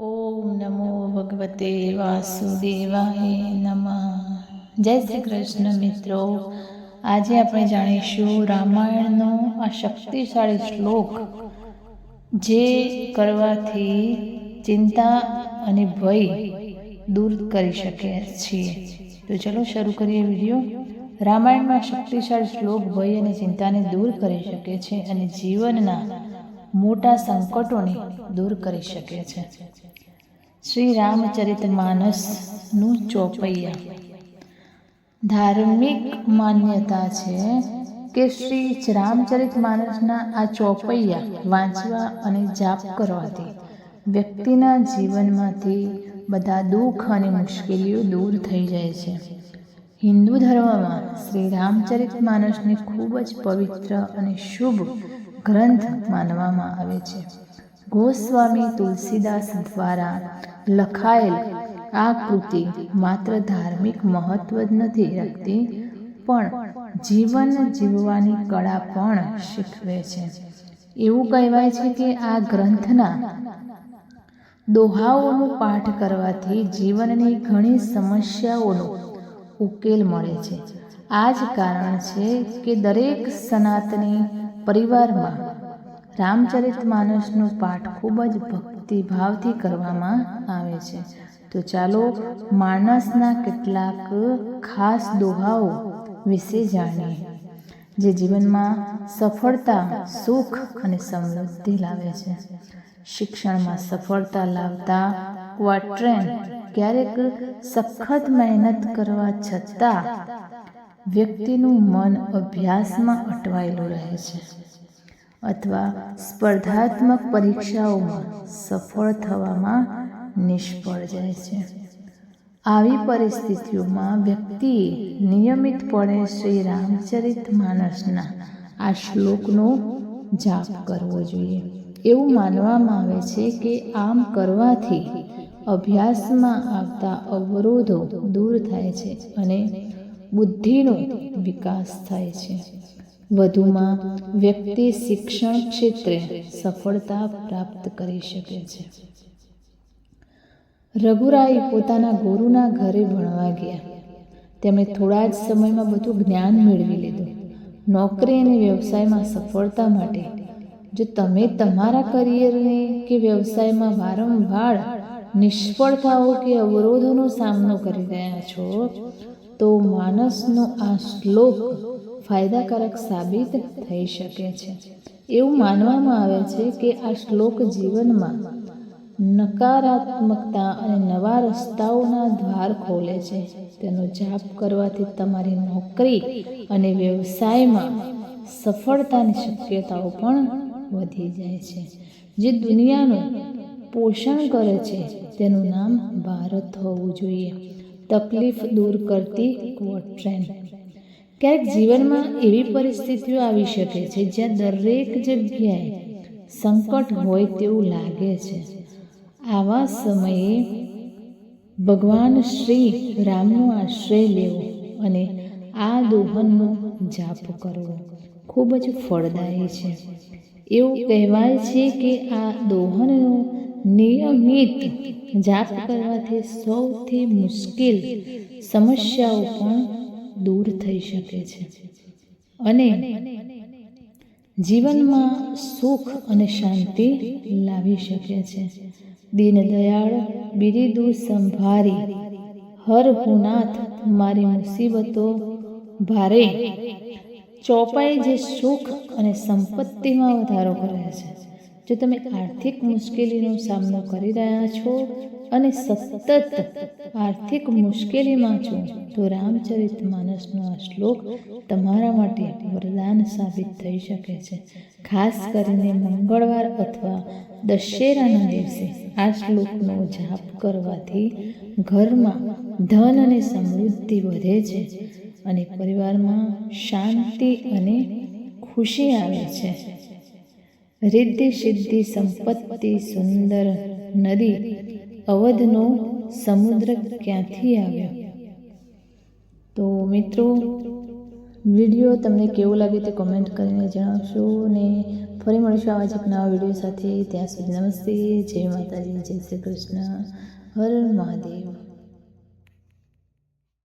ઓમ નમો ભગવતે વાસુદેવાય નમઃ. જય શ્રી કૃષ્ણ મિત્રો. આજે આપણે જાણીશું રામાયણનો આ શક્તિશાળી શ્લોક, જે કરવાથી ચિંતા અને ભય દૂર કરી શકીએ છીએ તો ચલો શરૂ કરીએ વીડિયો. રામાયણમાં શક્તિશાળી શ્લોક, ભય અને ચિંતાને દૂર કરી શકે છે અને જીવનના મોટા સંકટોને દૂર કરી શકે છે. શ્રી રામચરિત માનસનું ચોપૈયા ધાર્મિક માન્યતા છે કે શ્રી રામચરિત માનસના આ ચોપૈયા વાંચવા અને જાપ કરવાથી વ્યક્તિના જીવનમાંથી બધા દુઃખ અને મુશ્કેલીઓ દૂર થઈ જાય છે. હિન્દુ ધર્મમાં શ્રી રામચરિત માનસને ખૂબ જ પવિત્ર અને શુભ ગ્રંથ માનવામાં આવે છે. ગોસ્વામી તુલસીદાસ દ્વારા લખાયેલ આ કૃતિ માત્ર ધાર્મિક મહત્વ જ નથી રાખતી, પણ જીવન જીવવાની કળા પણ શીખવે છે. એવું કહેવાય છે કે આ ગ્રંથના દોહાઓનું પાઠ કરવાથી જીવનની ઘણી સમસ્યાઓનો ઉકેલ મળે છે. આ જ કારણ છે કે દરેક સનાતની પરિવારમાં રામચરિત માનસનો પાઠ ખૂબ જ ભક્તિભાવથી કરવામાં આવે છે. તો ચાલો માણસના કેટલાક ખાસ દોહાઓ વિશે જાણીએ, જે જીવનમાં સફળતા, સુખ અને સમૃદ્ધિ લાવે છે. શિક્ષણમાં સફળતા લાવતા ક્વાટ્રેન ક્યારેક સખત મહેનત કરવા છતાં વ્યક્તિનું મન અભ્યાસમાં અટવાયેલું રહે છે. અથવા સ્પર્ધાત્મક પરીક્ષાઓમાં સફળ થવામાં નિષ્ફળ જાય છે. આવી પરિસ્થિતિઓમાં વ્યક્તિએ નિયમિતપણે શ્રી રામચરિત માનસના આ શ્લોકનો જાપ કરવો જોઈએ. એવું માનવામાં આવે છે કે આમ કરવાથી અભ્યાસમાં આવતા અવરોધો દૂર થાય છે અને બુદ્ધિનો વિકાસ થાય છે. વધુમાં વ્યક્તિ શિક્ષણ ક્ષેત્રે સફળતા પ્રાપ્ત કરી શકે છે. રઘુરાય પોતાના ગુરુના ઘરે ભણવા ગયા. તેમણે થોડા જ સમયમાં બધું જ્ઞાન મેળવી લીધું. નોકરી અને વ્યવસાયમાં સફળતા માટે. જો તમે તમારા કરિયરને કે વ્યવસાયમાં વારંવાર નિષ્ફળતાઓ કે અવરોધોનો સામનો કરી રહ્યા છો તો માનસનો આ શ્લોક ફાયદાકારક સાબિત થઈ શકે છે. એવું માનવામાં આવે છે કે આ શ્લોક જીવનમાં નકારાત્મકતા અને નવા રસ્તાઓના દ્વાર ખોલે છે. તેનો જાપ કરવાથી તમારી નોકરી અને વ્યવસાયમાં સફળતાની શક્યતાઓ પણ વધી જાય છે. જે દુનિયાનું પોષણ કરે છે, તેનું નામ ભારત હોવું જોઈએ. તકલીફ દૂર કરતી ક્વોટ્રેન ક્યારેક જીવનમાં એવી પરિસ્થિતિઓ આવી શકે છે જ્યાં દરેક જગ્યાએ સંકટ હોય તેવું લાગે છે. આવા સમયે ભગવાન શ્રી રામનો આશ્રય લેવો અને આ દોહનનો જાપ કરવો ખૂબ જ ફળદાયી છે. એવું કહેવાય છે કે આ દોહનનો નિયમિત જાપ કરવાથી સૌથી મુશ્કેલ સમસ્યાઓ પણ દૂર થઈ શકે છે. અને જીવનમાં સુખ અને શાંતિ લાવી શકે છે. દીનદયાળ બિરિદુ સંભારી, હર હુનાથ મારી મુસીબતો ભારે ચોપાઈ જે સુખ અને સંપત્તિમાં વધારો કરે છે. જો તમે આર્થિક મુશ્કેલીનો સામનો કરી રહ્યા છો અને સતત આર્થિક મુશ્કેલીમાં છો, તો રામચરિત માનસનો આ શ્લોક તમારા માટે વરદાન સાબિત થઈ શકે છે. ખાસ કરીને મંગળવાર અથવા દશેરાના દિવસે આ શ્લોકનો જાપ કરવાથી ઘરમાં ધન અને સમૃદ્ધિ વધે છે અને પરિવારમાં શાંતિ અને ખુશી આવે છે. રિદ્ધિ સિદ્ધિ સંપત્તિ સુંદર નદી અવધનો સમુદ્ર ક્યાંથી આવ્યો? તો મિત્રો, વીડિયો તમને કેવો લાગે તે કોમેન્ટ કરીને જણાવશો અને ફરી મળીશું આવા જ એક નવા વીડિયો સાથે. ત્યાં સુધી નમસ્તે. જય માતાજી, જય શ્રી કૃષ્ણ. હર મહાદેવ.